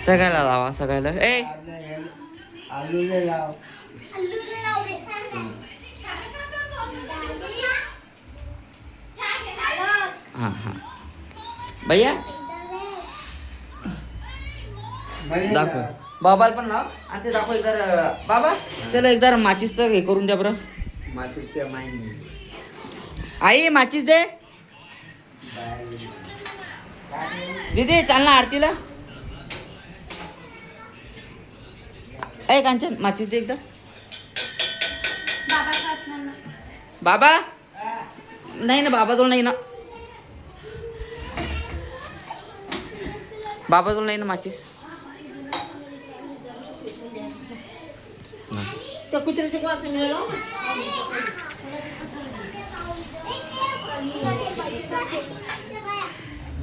सगळ्याला लावा सगळ्याला. ए! हे- आलूले लाव हा. हा भैया? दाखव. बाबाला पण लाव. आणि ते दाखव एकदा बाबा त्याला एकदा माचीसचं हे करून द्या बरं. माईने. आई माचीस दे. दीदी चाल ना आरतीला. ए कांचन माचीस दे एकदा. बाबा? नाही ना बाबाजवळ नाही ना. बाबाजवळ नाही ना माचीस. त्या कुत्र्याचे वाच मिळालं.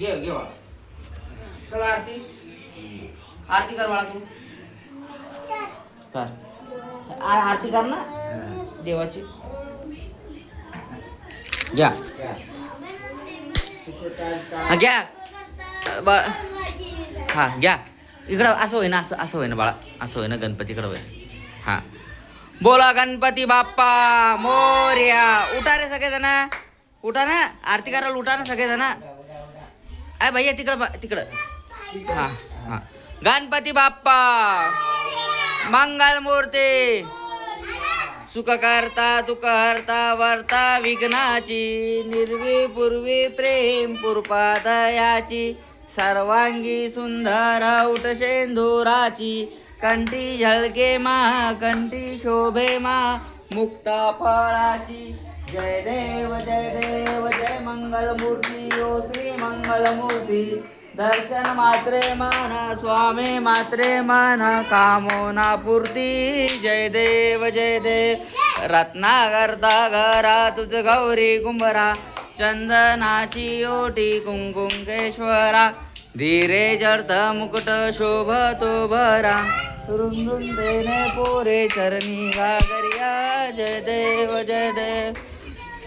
घे घे बाळा. चला आरती. आरती कर बाळा तू. कर आ- आरती कर ना. देवाची. घ्या. हा. घ्या. बा हा घ्या. इकडं असं होय ना असं असं होय ना बाळा. असं होय ना गणपतीकडं होय हा. बोला गणपती बाप्पा मोर्या. उठा रे सगळेजण. उठा ना. आरती करायला उठा ना सगळेजण. अय भैया तिकडं बा- तिकडं. हां हां. गणपती बाप्पा. मंगल मूर्ती. सुख करता दुःख हरता वर्ता विघ्नाची निर्वी पूर्वी प्रेम पुरपादयाची सर्वांगी सुंदर औट शेंदुराची कंठी झळके मा कंठी शोभे मा मुक्ता फळाची. जय देव जय देव जय मंगलमूर्ती ओ श्री मंगलमूर्ती। दर्शन मात्रे माना स्वामी मात्रे माना कामोना पूर्ती। जय देव जय देव। रत्नागरता घरा तुझ गौरी कुंभरा। चंदनाची ओटी कुंकुंकेश्वरा धीरे जर्थ मुकुट शोभतो भरा। रुंदुन देणे पोरे चरणी गागरिया जय देव जय देव।